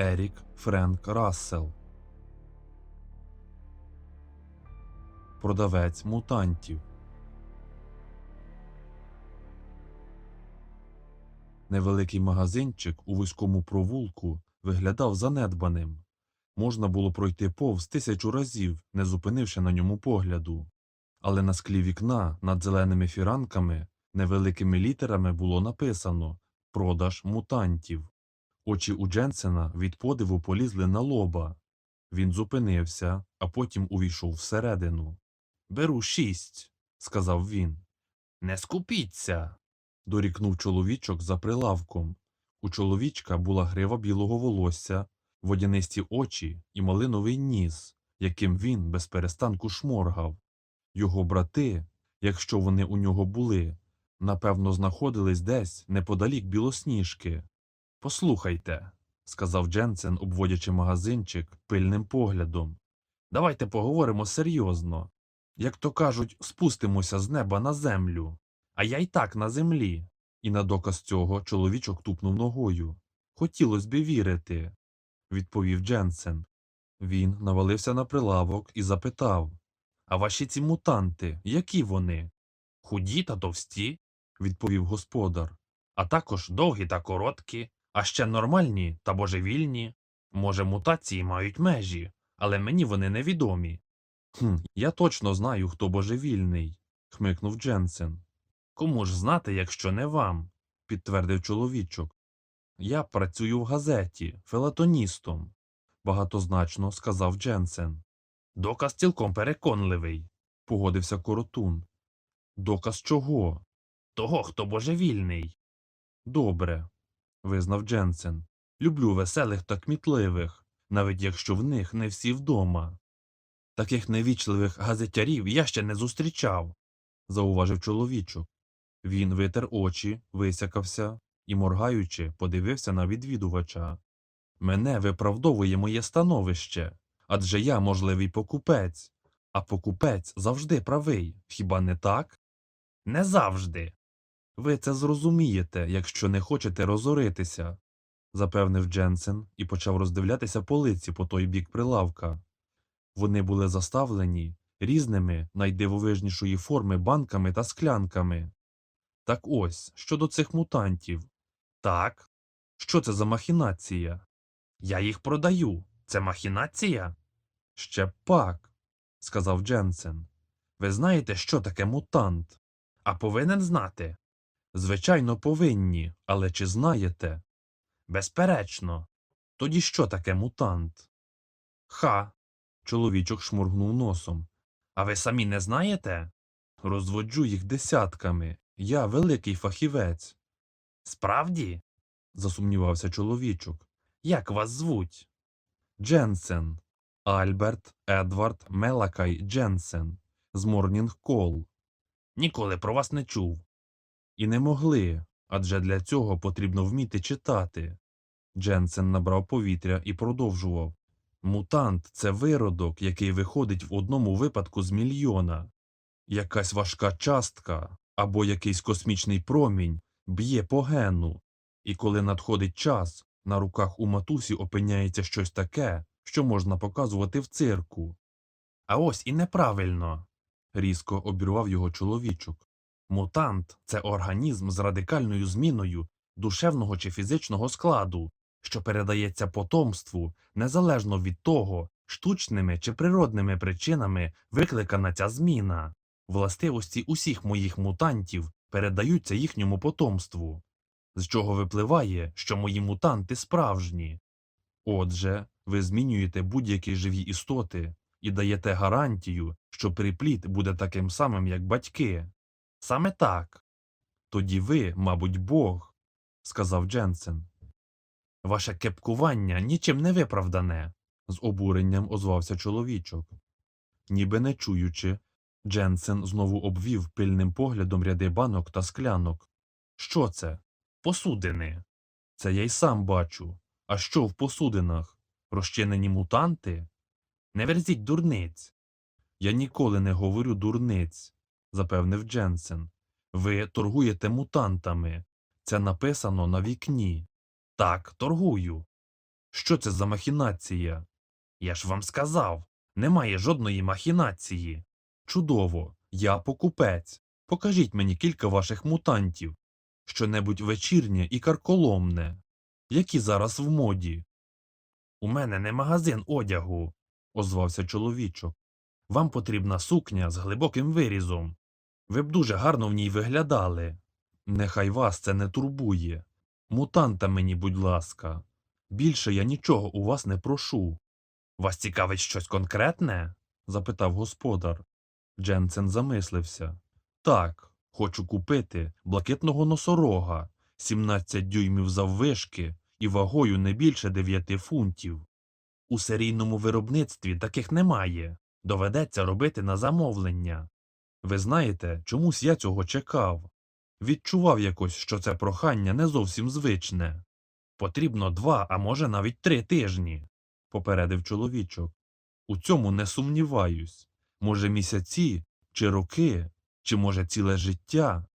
Ерік Френк Рассел. Продавець мутантів. Невеликий магазинчик у вузькому провулку виглядав занедбаним. Можна було пройти повз тисячу разів, не зупинивши на ньому погляду. Але на склі вікна над зеленими фіранками невеликими літерами було написано Продаж мутантів. Очі у Дженсена від подиву полізли на лоба. Він зупинився, а потім увійшов всередину. Беру шість, сказав він. Не скупіться. дорікнув чоловічок за прилавком. У чоловічка була грива білого волосся, водянисті очі і малиновий ніс, яким він без перестанку шморгав. Його брати, якщо вони у нього були, напевно, знаходились десь неподалік білосніжки. Послухайте, сказав Дженсен, обводячи магазинчик пильним поглядом. Давайте поговоримо серйозно. Як то кажуть, спустимося з неба на землю. А я й так на землі. І на доказ цього чоловічок тупнув ногою. Хотілось би вірити, відповів Дженсен. Він навалився на прилавок і запитав А ваші ці мутанти, які вони? Худі та товсті, відповів господар, а також довгі та короткі, а ще нормальні та божевільні. Може, мутації мають межі, але мені вони невідомі. Хм, я точно знаю, хто божевільний, хмикнув Дженсен. Кому ж знати, якщо не вам, підтвердив чоловічок. Я працюю в газеті, фелатоністом, багатозначно сказав Дженсен. Доказ цілком переконливий, погодився коротун. Доказ чого? Того, хто божевільний. Добре, визнав Дженсен. Люблю веселих та кмітливих, навіть якщо в них не всі вдома. Таких невічливих газетярів я ще не зустрічав, зауважив чоловічок. Він витер очі, висякався і, моргаючи, подивився на відвідувача. Мене виправдовує моє становище, адже я можливий покупець, а покупець завжди правий, хіба не так? Не завжди. Ви це зрозумієте, якщо не хочете розоритися, запевнив Дженсен і почав роздивлятися полиці по той бік прилавка. Вони були заставлені різними найдивовижнішої форми банками та склянками. Так ось, щодо цих мутантів. Так. Що це за махінація? Я їх продаю. Це махінація? Ще пак, сказав Дженсен. Ви знаєте, що таке мутант? А повинен знати. Звичайно, повинні, але чи знаєте? Безперечно. Тоді що таке мутант? Ха. Чоловічок шморгнув носом. А ви самі не знаєте? Розводжу їх десятками. Я великий фахівець. Справді? засумнівався чоловічок. Як вас звуть? Дженсен. Альберт Едвард Мелакай Дженсен. З Морнінг Кол. Ніколи про вас не чув. І не могли, адже для цього потрібно вміти читати. Дженсен набрав повітря і продовжував. Мутант це виродок, який виходить в одному випадку з мільйона. Якась важка частка або якийсь космічний промінь б'є по гену, і коли надходить час, на руках у матусі опиняється щось таке, що можна показувати в цирку. А ось і неправильно. різко обірвав його чоловічок. Мутант це організм з радикальною зміною душевного чи фізичного складу, що передається потомству незалежно від того, штучними чи природними причинами викликана ця зміна. Властивості усіх моїх мутантів передаються їхньому потомству, з чого випливає, що мої мутанти справжні. Отже, ви змінюєте будь-які живі істоти і даєте гарантію, що припліт буде таким самим, як батьки. Саме так. Тоді ви, мабуть, Бог, сказав Дженсен. Ваше кепкування нічим не виправдане, з обуренням озвався чоловічок. Ніби не чуючи, Дженсен знову обвів пильним поглядом ряди банок та склянок. Що це? Посудини. Це я й сам бачу. А що в посудинах? Розчинені мутанти? Не верзіть дурниць. Я ніколи не говорю дурниць, запевнив Дженсен. Ви торгуєте мутантами. Це написано на вікні. Так, торгую. Що це за махінація? Я ж вам сказав, немає жодної махінації. Чудово, я покупець. Покажіть мені кілька ваших мутантів. Щонебудь вечірнє і карколомне. Які зараз в моді? У мене не магазин одягу, озвався чоловічок. Вам потрібна сукня з глибоким вирізом. Ви б дуже гарно в ній виглядали. Нехай вас це не турбує. Мутанта мені, будь ласка. Більше я нічого у вас не прошу. Вас цікавить щось конкретне? запитав господар. Дженсен замислився. Так, хочу купити блакитного носорога, 17 дюймів заввишки і вагою не більше 9 фунтів. У серійному виробництві таких немає. Доведеться робити на замовлення. Ви знаєте, чомусь я цього чекав. Відчував якось, що це прохання не зовсім звичне. Потрібно два, а може навіть три тижні, попередив чоловічок. У цьому не сумніваюсь. Може, місяці, чи роки, чи може ціле життя.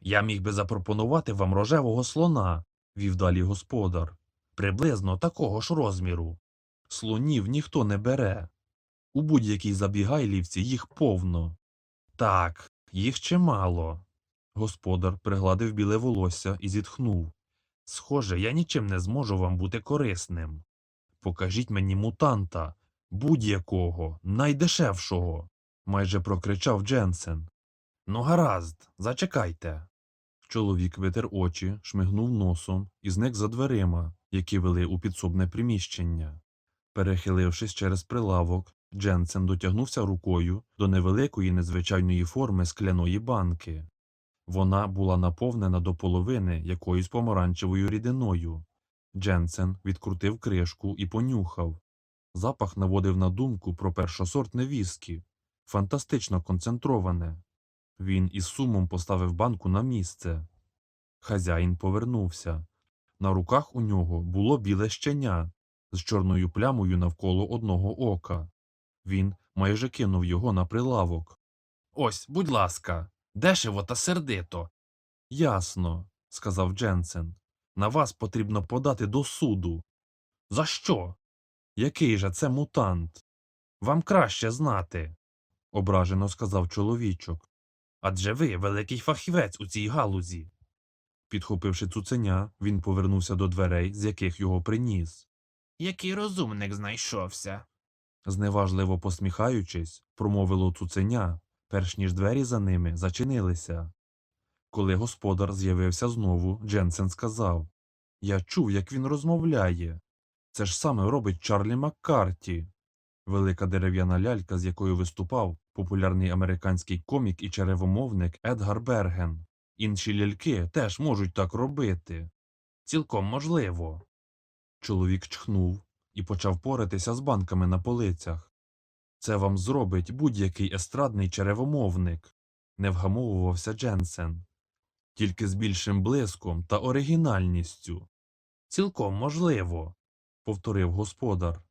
Я міг би запропонувати вам рожевого слона, вів далі господар, приблизно такого ж розміру. Слонів ніхто не бере. У будь-якій забігайлівці їх повно. Так, їх чимало. Господар пригладив біле волосся і зітхнув. Схоже, я нічим не зможу вам бути корисним. Покажіть мені мутанта, будь-якого, найдешевшого, майже прокричав Дженсен. Ну, гаразд, зачекайте. Чоловік витер очі, шмигнув носом і зник за дверима, які вели у підсобне приміщення. Перехилившись через прилавок, Дженсен дотягнувся рукою до невеликої незвичайної форми скляної банки. Вона була наповнена до половини якоюсь помаранчевою рідиною. Дженсен відкрутив кришку і понюхав. Запах наводив на думку про першосортне віскі, фантастично концентроване. Він із сумом поставив банку на місце. Хазяїн повернувся. На руках у нього було біле щеня з чорною плямою навколо одного ока. Він майже кинув його на прилавок. Ось, будь ласка, дешево та сердито. Ясно, сказав Дженсен. На вас потрібно подати до суду. За що? Який же це мутант? Вам краще знати, ображено сказав чоловічок. Адже ви великий фахівець у цій галузі. Підхопивши цуценя, він повернувся до дверей, з яких його приніс. Який розумник знайшовся. Зневажливо посміхаючись, промовило цуценя, перш ніж двері за ними зачинилися. Коли господар з'явився знову, Дженсен сказав Я чув, як він розмовляє. Це ж саме робить Чарлі Маккарті. Велика дерев'яна лялька, з якою виступав популярний американський комік і черевомовник Едгар Берген. Інші ляльки теж можуть так робити. Цілком можливо. Чоловік чхнув і почав поритися з банками на полицях. Це вам зробить будь-який естрадний черевомовник, не вгамовувався Дженсен. Тільки з більшим блиском та оригінальністю. Цілком можливо, повторив господар.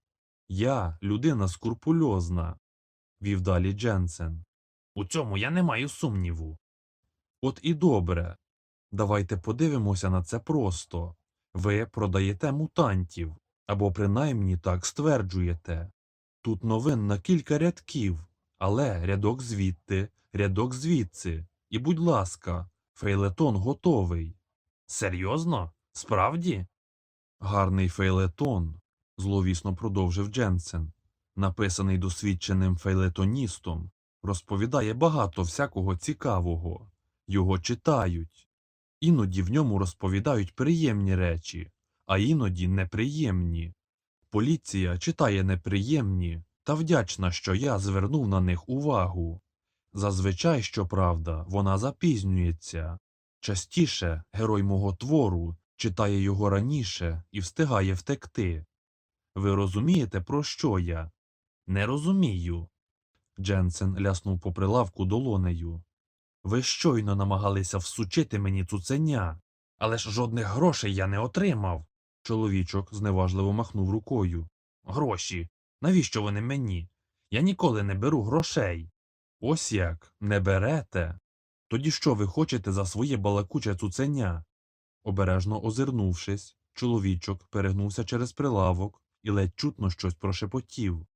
Я людина скрупульозна, вів далі Дженсен. У цьому я не маю сумніву. От і добре. Давайте подивимося на це просто. Ви продаєте мутантів, або принаймні так стверджуєте. Тут новин на кілька рядків, але рядок звідти, рядок звідси. І, будь ласка, фейлетон готовий. Серйозно? Справді? Гарний фейлетон, зловісно продовжив Дженсен, написаний досвідченим фейлетоністом, розповідає багато всякого цікавого. Його читають. Іноді в ньому розповідають приємні речі, а іноді неприємні. Поліція читає неприємні та вдячна, що я звернув на них увагу. Зазвичай, щоправда, вона запізнюється. Частіше герой мого твору читає його раніше і встигає втекти. Ви розумієте, про що я? Не розумію. Дженсен ляснув по прилавку долонею. Ви щойно намагалися всучити мені цуценя, але ж жодних грошей я не отримав. Чоловічок зневажливо махнув рукою. Гроші. Навіщо вони мені? Я ніколи не беру грошей. Ось як, не берете. Тоді що ви хочете за своє балакуче цуценя? Обережно озирнувшись, Чоловічок перегнувся через прилавок і ледь чутно щось прошепотів.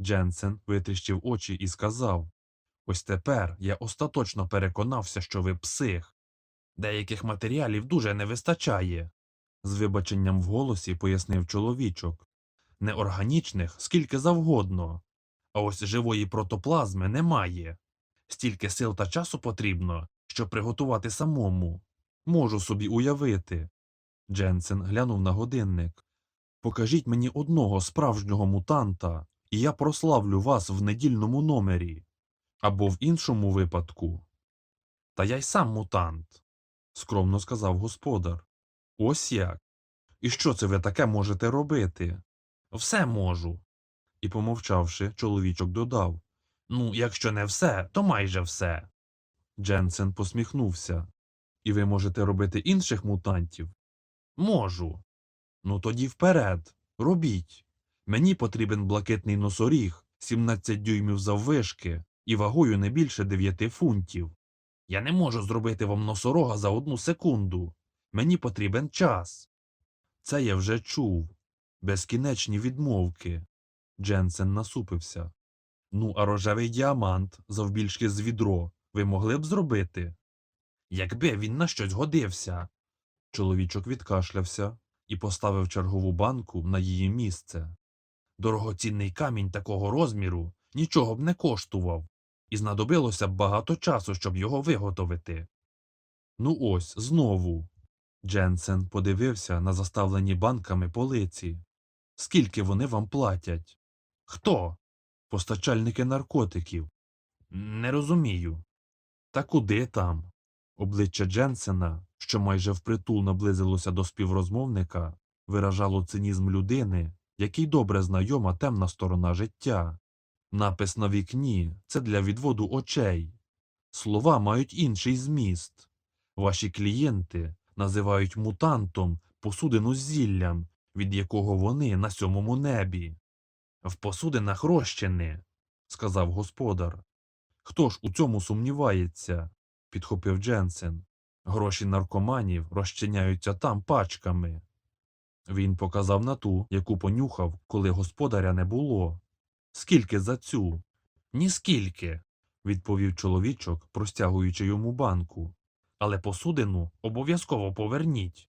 Дженсен витріщив очі і сказав Ось тепер я остаточно переконався, що ви псих. Деяких матеріалів дуже не вистачає. З вибаченням в голосі пояснив чоловічок. Неорганічних скільки завгодно. А ось живої протоплазми немає. Стільки сил та часу потрібно, щоб приготувати самому. Можу собі уявити. Дженсен глянув на годинник. Покажіть мені одного справжнього мутанта, і я прославлю вас в недільному номері. Або в іншому випадку. Та я й сам мутант, скромно сказав господар. Ось як. І що це ви таке можете робити? Все можу. І, помовчавши, чоловічок додав Ну, якщо не все, то майже все. Дженсен посміхнувся. І ви можете робити інших мутантів? Можу. Ну тоді вперед, робіть. Мені потрібен блакитний носоріг, 17 дюймів заввишки і вагою не більше 9 фунтів. Я не можу зробити вам носорога за одну секунду. Мені потрібен час. Це я вже чув. Безкінечні відмовки. Дженсен насупився. Ну, а рожевий діамант, завбільшки з відро, ви могли б зробити? Якби він на щось годився. Чоловічок відкашлявся і поставив чергову банку на її місце. Дорогоцінний камінь такого розміру нічого б не коштував, і знадобилося б багато часу, щоб його виготовити. Ну ось, знову. Дженсен подивився на заставлені банками полиці. Скільки вони вам платять? Хто? Постачальники наркотиків. Не розумію. Та куди там? Обличчя Дженсена, що майже впритул наблизилося до співрозмовника, виражало цинізм людини, якій добре знайома темна сторона життя. Напис на вікні це для відводу очей. Слова мають інший зміст. Ваші клієнти називають мутантом посудину з зіллям, від якого вони на сьомому небі. В посудинах розчини, сказав господар. Хто ж у цьому сумнівається? підхопив Дженсен. Гроші наркоманів розчиняються там пачками. Він показав на ту, яку понюхав, коли господаря не було. Скільки за цю? Ніскільки, відповів чоловічок, простягуючи йому банку. Але посудину обов'язково поверніть.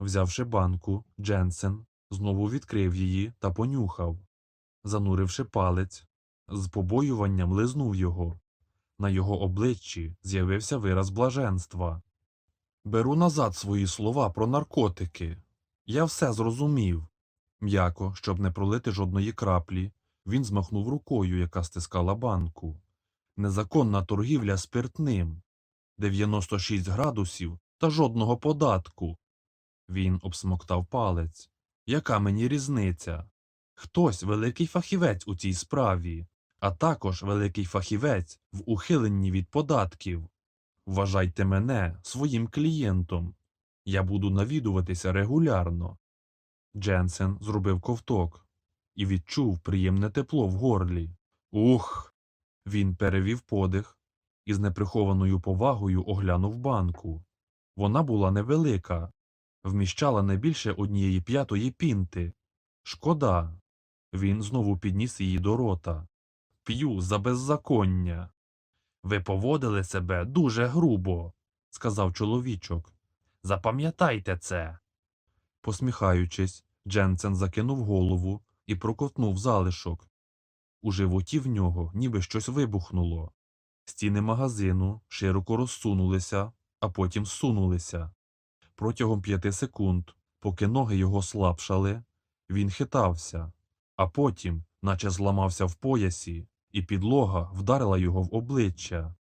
Взявши банку, Дженсен знову відкрив її та понюхав. Зануривши палець, з побоюванням лизнув його. На його обличчі з'явився вираз блаженства. Беру назад свої слова про наркотики. Я все зрозумів. М'яко, щоб не пролити жодної краплі, він змахнув рукою, яка стискала банку. Незаконна торгівля спиртним. 96 градусів та жодного податку. Він обсмоктав палець. Яка мені різниця? Хтось великий фахівець у цій справі, а також великий фахівець в ухиленні від податків. Вважайте мене своїм клієнтом. Я буду навідуватися регулярно. Дженсен зробив ковток і відчув приємне тепло в горлі. Ух. Він перевів подих і з неприхованою повагою оглянув банку. Вона була невелика, вміщала не більше однієї п'ятої пінти. Шкода. Він знову підніс її до рота. П'ю за беззаконня. Ви поводили себе дуже грубо, сказав чоловічок. Запам'ятайте це. Посміхаючись, Дженсен закинув голову і проковтнув залишок. У животі в нього ніби щось вибухнуло. Стіни магазину широко розсунулися, а потім зсунулися. Протягом п'яти секунд, поки ноги його слабшали, він хитався, а потім, наче зламався в поясі, і підлога вдарила його в обличчя.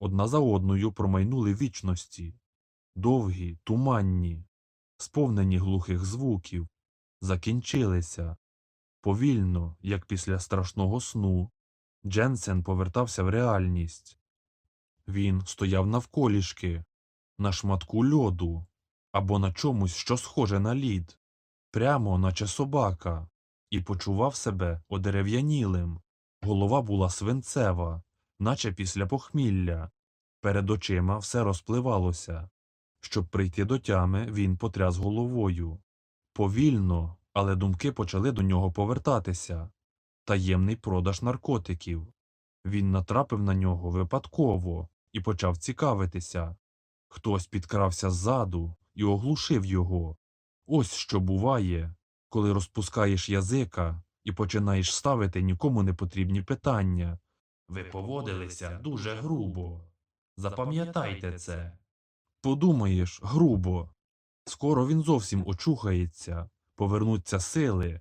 Одна за одною промайнули вічності, довгі, туманні, сповнені глухих звуків, закінчилися. Повільно, як після страшного сну, Дженсен повертався в реальність. Він стояв навколішки, на шматку льоду або на чомусь, що схоже на лід, прямо наче собака, і почував себе одерев'янілим. Голова була свинцева, наче після похмілля. Перед очима все розпливалося. Щоб прийти до тями, він потряс головою. Повільно, але думки почали до нього повертатися. Таємний продаж наркотиків. Він натрапив на нього випадково і почав цікавитися. Хтось підкрався ззаду і оглушив його. Ось що буває, коли розпускаєш язика і починаєш ставити нікому не потрібні питання. Ви поводилися дуже грубо. Запам'ятайте це. Подумаєш, грубо. Скоро він зовсім очухається, повернуться сили,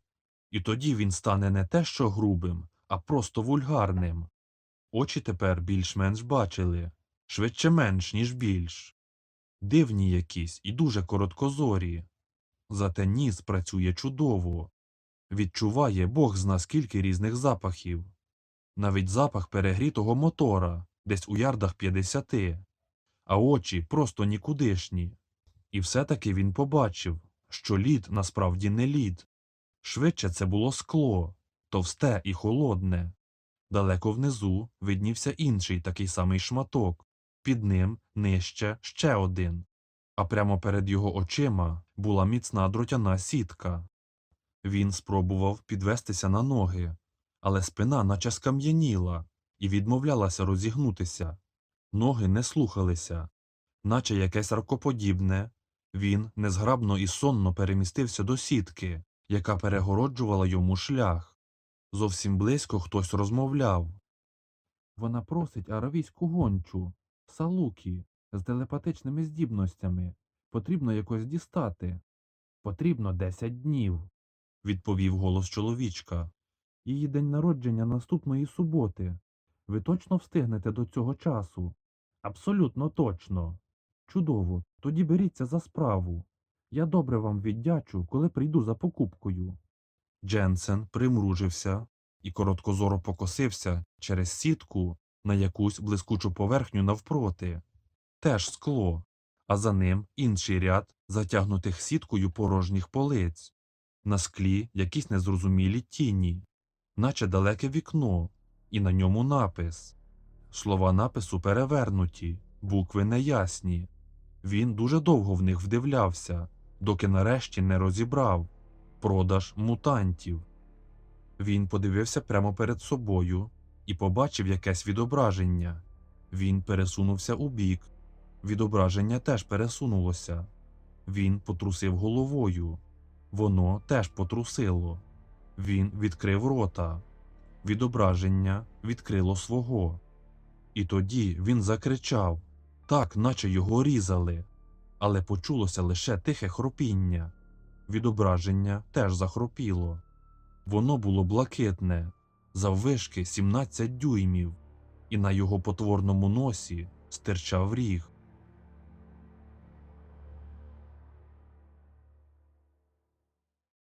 і тоді він стане не те що грубим, а просто вульгарним. Очі тепер більш-менш бачили, швидше менш, ніж більш. Дивні якісь і дуже короткозорі. Зате ніс працює чудово. Відчуває Бог зна скільки різних запахів. Навіть запах перегрітого мотора десь у ярдах 50, а очі просто нікудишні. І все-таки він побачив, що лід насправді не лід. Швидше це було скло, товсте і холодне. Далеко внизу виднівся інший такий самий шматок, під ним нижче ще один. А прямо перед його очима була міцна дротяна сітка. Він спробував підвестися на ноги, але спина наче скам'яніла і відмовлялася розігнутися. Ноги не слухалися, наче якесь ракоподібне. Він незграбно і сонно перемістився до сітки, яка перегороджувала йому шлях. Зовсім близько хтось розмовляв. Вона просить аравійську гончу, салукі, з телепатичними здібностями. Потрібно якось дістати. Потрібно десять днів, відповів голос чоловічка. Її день народження наступної суботи. Ви точно встигнете до цього часу? Абсолютно точно. Чудово, тоді беріться за справу. Я добре вам віддячу, коли прийду за покупкою. Дженсен примружився і короткозоро покосився через сітку на якусь блискучу поверхню навпроти. Теж скло, а за ним інший ряд затягнутих сіткою порожніх полиць. На склі якісь незрозумілі тіні, наче далеке вікно, і на ньому напис. Слова напису перевернуті, букви неясні. Він дуже довго в них вдивлявся, доки нарешті не розібрав продаж мутантів. Він подивився прямо перед собою і побачив якесь відображення. Він пересунувся у бік. Відображення теж пересунулося. Він потрусив головою. Воно теж потрусило. Він відкрив рота. Відображення відкрило свого. І тоді він закричав, так, наче його різали, але почулося лише тихе хропіння. Відображення теж захропіло. Воно було блакитне, заввишки 17 дюймів, і на його потворному носі стирчав ріг.